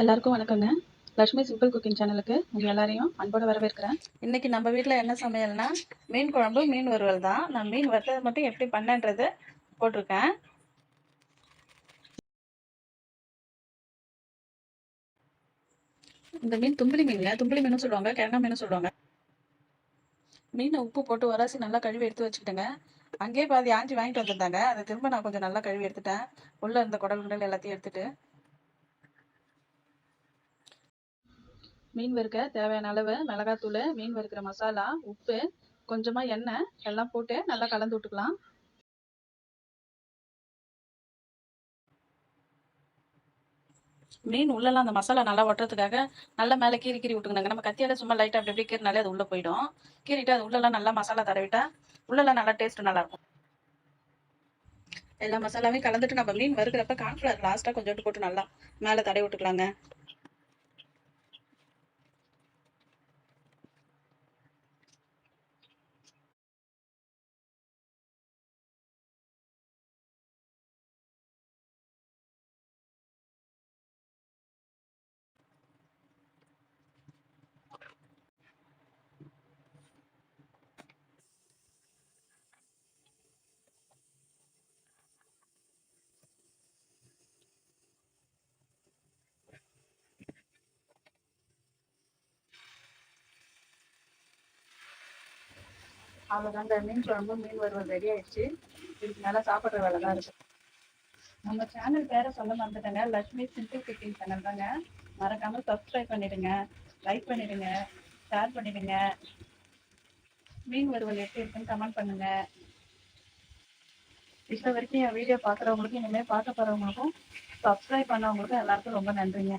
எல்லாருக்கும் வணக்கங்க. Lakshmi simple cooking சேனலுக்கு உங்கள் எல்லாரையும் அன்போட வரவேற்கிறேன். இன்னைக்கு நம்ம வீட்டில் என்ன சமையல்னா மீன் குழம்பு மீன் வறுவல் தான். நான் மீன் வறுத்தது மட்டும் எப்படி பண்ணேன்றது போட்டிருக்கேன். இந்த மீன் தும்பிலி மீனுங்க. தும்பிலி மீனும் சொல்லுவாங்க கிழங்கா மீனும் சொல்லுவாங்க. மீனை உப்பு போட்டு உரசி நல்லா கழுவி எடுத்து வச்சுக்கிட்டேங்க. அங்கேயே பாதி ஆஞ்சி வாங்கிட்டு வந்திருந்தாங்க. அதை திரும்ப நான் கொஞ்சம் நல்லா கழுவி எடுத்துட்டேன். உள்ள இருந்த குடல் குடல் எல்லாத்தையும் எடுத்துட்டு மீன் வறுக்க தேவையான அளவு மிளகாத்தூள் மீன் வறுக்கிற மசாலா உப்பு கொஞ்சமாக எண்ணெய் எல்லாம் போட்டு நல்லா கலந்து விட்டுக்கலாம். மீன் உள்ளலாம் அந்த மசாலா நல்லா ஒட்டுறதுக்காக நல்லா மேலே கீறி கீறி விட்டுக்கணுங்க. நம்ம கத்தியால சும்மா லைட்டாக அப்படி அப்படியே கீறினாலே அது உள்ளே போயிடும். கீறிட்டு அது உள்ளெல்லாம் நல்லா மசாலா தடவிட்டா உள்ளலாம் நல்லா டேஸ்ட் நல்லாயிருக்கும் எல்லா மசாலாவையும் கலந்துட்டு நம்ம மீன் வறுக்கிறப்ப கார்ன்ஃப்ளவர் லாஸ்ட்டாக கொஞ்சோண்டு போட்டு நல்லா மேலே தடவி விட்டுக்கலாங்க. அவ்வளோதாங்க மீன் குழம்பு மீன் வறுவல் ரெடி ஆயிடுச்சு. இதுக்கு மேலே சாப்பிட்ற வேலை தான் இருக்கு. நம்ம சேனல் பேரை சொல்ல மறந்துட்டேங்க. லக்ஷ்மி சிம்பிள் குக்கிங் சேனல் தாங்க. மறக்காம சப்ஸ்கிரைப் பண்ணிடுங்க. லைக் பண்ணிடுங்க. ஷேர் பண்ணிடுங்க. மீன் வறுவல் எப்படி இருக்குன்னு கமெண்ட் பண்ணுங்க. இப்போ வரைக்கும் என் வீடியோ பார்க்குறவங்களுக்கும் இனிமேல் பார்க்க போகிறவங்களுக்கும் சப்ஸ்கிரைப் பண்ணவங்களுக்கும் எல்லாருக்கும் ரொம்ப நன்றிங்க.